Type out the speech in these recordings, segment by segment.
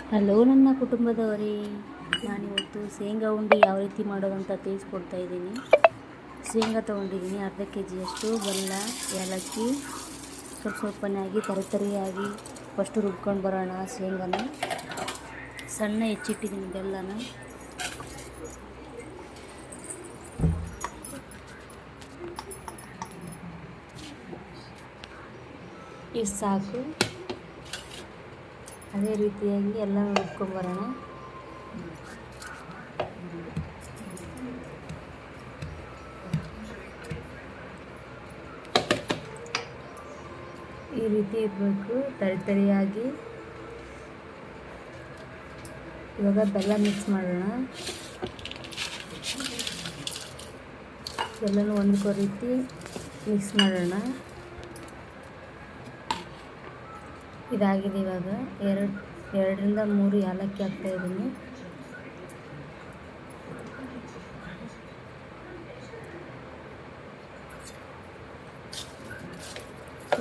Hello ನನ್ನ ಕುಟುಂಬದವರೇ ನಾನಿವತ್ತು ಶೇಂಗಾ ಉಂಡೆ ಯಾವ ರೀತಿ ಮಾಡೋದು ಅಂತ ತಿಳಿಸ್ಕೊಡ್ತಾ ಇದ್ದೀನಿ. ಶೇಂಗಾ ತೊಗೊಂಡಿದ್ದೀನಿ, ಅರ್ಧ ಕೆ ಜಿಯಷ್ಟು ಬೆಲ್ಲ, ಏಲಕ್ಕಿ, ಸ್ವಲ್ಪ ಸ್ವಲ್ಪನೇ ಆಗಿ ತರಿತರಿಯಾಗಿ ಫಸ್ಟು ರುಬ್ಕೊಂಡು ಬರೋಣ ಶೇಂಗಾನ. ಸಣ್ಣ ಹೆಚ್ಚಿಟ್ಟಿದ್ದೀನಿ ಬೆಲ್ಲನ. ಇಷ್ಟು ಸಾಕು. ಅದೇ ರೀತಿಯಾಗಿ ಎಲ್ಲ ನೋಡ್ಕೊಂಬರೋಣ ಈ ರೀತಿ ಇರಬೇಕು, ತರಿ ತರಿಯಾಗಿ. ಇವಾಗ ಬೆಲ್ಲ ಮಿಕ್ಸ್ ಮಾಡೋಣ. ಎಲ್ಲನೂ ಒಂದಕ್ಕೋ ರೀತಿ ಮಿಕ್ಸ್ ಮಾಡೋಣ. ಇದಾಗಿದೆ ಇವಾಗ. ಎರಡು, ಎರಡರಿಂದ ಮೂರು ಏಲಕ್ಕಿ ಹಾಕ್ತಾ ಇದ್ದೀನಿ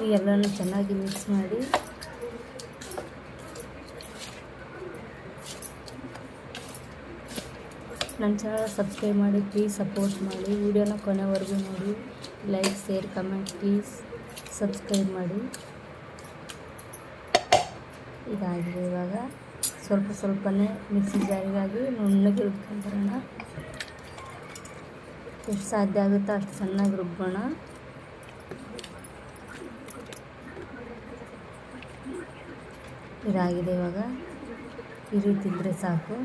ಈ ಎಲ್ಲನೂ ಚೆನ್ನಾಗಿ ಮಿಕ್ಸ್ ಮಾಡಿ. ನನ್ನ ಚಾನಲ್ ಸಬ್ಸ್ಕ್ರೈಬ್ ಮಾಡಿ ಪ್ಲೀಸ್ ಸಪೋರ್ಟ್ ಮಾಡಿ. ವಿಡಿಯೋನ ಕೊನೆವರೆಗೂ ನೋಡಿ. Like share comment please subscribe ಮಾಡಿ. ಇದಾಗಿದೆ ಇವಾಗ. ಸ್ವಲ್ಪ ಸ್ವಲ್ಪನೇ ಮಿಕ್ಸಿ ಜಾರಿಗಾಗಿ ನುಣ್ಣಗೆ ರುಬ್ಕೊಂಬರೋಣ ಎಷ್ಟು ಸಾಧ್ಯ ಆಗುತ್ತೋ ಅಷ್ಟು ಚೆನ್ನಾಗಿ ರುಬ್ಬೋಣ. ಇದಾಗಿದೆ ಇವಾಗ. ಈ ರೀತಿ ಇದ್ದರೆ ಸಾಕು.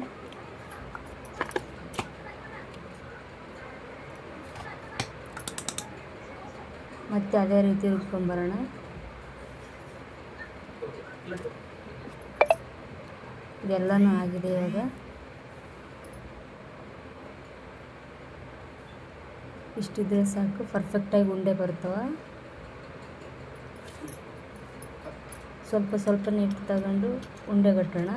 ಮತ್ತೆ ಅದೇ ರೀತಿ ರುಬ್ಕೊಂಬರೋಣ. ಇದೆಲ್ಲನೂ ಆಗಿದೆ ಇವಾಗ. ಇಷ್ಟಿದ್ರೆ ಸಾಕು ಪರ್ಫೆಕ್ಟಾಗಿ ಉಂಡೆ ಬರ್ತವೆ. ಸ್ವಲ್ಪ ಸ್ವಲ್ಪ ನೀರು ತಗೊಂಡು ಉಂಡೆ ಕಟ್ಟೋಣ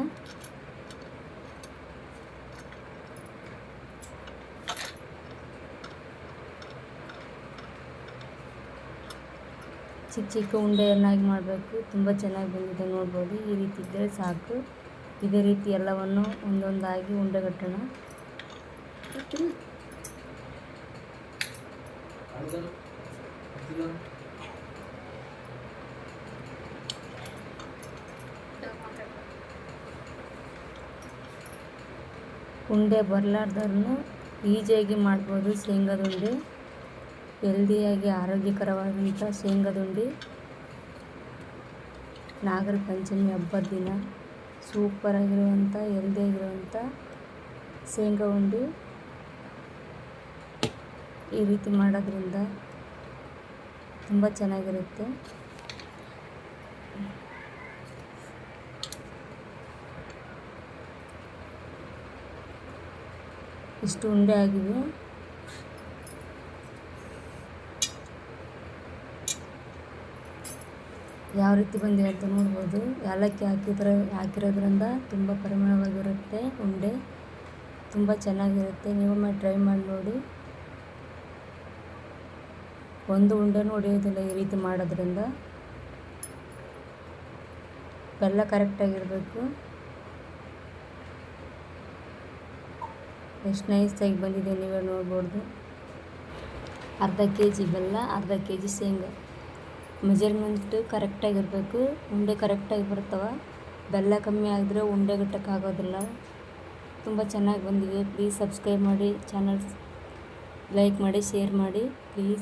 ಚಿಕ್ಕ ಚಿಕ್ಕ ಉಂಡೆಯನ್ನಾಗಿ ಮಾಡಬೇಕು. ತುಂಬ ಚೆನ್ನಾಗಿ ಬಂದಿದೆ, ನೋಡ್ಬೋದು. ಈ ರೀತಿ ಇದ್ದರೆ ಸಾಕು. ಇದೇ ರೀತಿ ಎಲ್ಲವನ್ನು ಒಂದೊಂದಾಗಿ ಉಂಡೆಗಟ್ಟೋಣ. ಉಂಡೆ ಬರಲಾರ್ದವ್ರು ಈಜಿಯಾಗಿ ಮಾಡ್ಬೋದು ಶೇಂಗದ ಉಂಡೆ ಹೆಲ್ದಿಯಾಗಿ ಆರೋಗ್ಯಕರವಾದಂಥ ಶೇಂಗದ ಉಂಡೆ ನಾಗರ ಪಂಚಮಿ ಹಬ್ಬದ ದಿನ. ಸೂಪರಾಗಿರುವಂಥ ಹೆಲ್ದಿಯಾಗಿರುವಂಥ ಶೇಂಗಾ ಉಂಡೆ ಈ ರೀತಿ ಮಾಡೋದ್ರಿಂದ ತುಂಬ ಚೆನ್ನಾಗಿರುತ್ತೆ. ಇಷ್ಟು ಉಂಡೆ ಆಗಿವೆ. ಯಾವ ರೀತಿ ಬಂದಿದೆ ಅಂತ ನೋಡ್ಬೋದು. ಏಲಕ್ಕಿ ಹಾಕಿದ್ರೆ, ಹಾಕಿರೋದ್ರಿಂದ ತುಂಬ ಪರಿಮಳವಾಗಿರುತ್ತೆ, ಉಂಡೆ ತುಂಬ ಚೆನ್ನಾಗಿರುತ್ತೆ. ನೀವೊಮ್ಮೆ ಟ್ರೈ ಮಾಡಿ ನೋಡಿ. ಒಂದು ಉಂಡೆನೂ ಹೊಡೆಯೋದಿಲ್ಲ ಈ ರೀತಿ ಮಾಡೋದ್ರಿಂದ. ಬೆಲ್ಲ ಕರೆಕ್ಟಾಗಿರಬೇಕು ಎಷ್ಟು ನೈಸಾಗಿ ಬಂದಿದೆ ನೀವೇ ನೋಡ್ಬೋದು. ಅರ್ಧ ಕೆ ಜಿ ಬೆಲ್ಲ, ಅರ್ಧ ಕೆ ಜಿ ಶೇಂಗಾ. ಮೆಜರ್ಮೆಂಟ್ ಕರೆಕ್ಟಾಗಿರಬೇಕು, ಉಂಡೆ ಕರೆಕ್ಟಾಗಿ ಬರ್ತವೆ. ಬೆಲ್ಲ ಕಮ್ಮಿ ಆದರೆ ಉಂಡೆ ಗಟ್ಟಕ್ಕಾಗೋದಿಲ್ಲ. ತುಂಬ ಚೆನ್ನಾಗಿ ಬಂದಿದೆ. ಪ್ಲೀಸ್ ಸಬ್ಸ್ಕ್ರೈಬ್ ಮಾಡಿ ಚಾನಲ್ಸ್ ಲೈಕ್ ಮಾಡಿ ಶೇರ್ ಮಾಡಿ. ಪ್ಲೀಸ್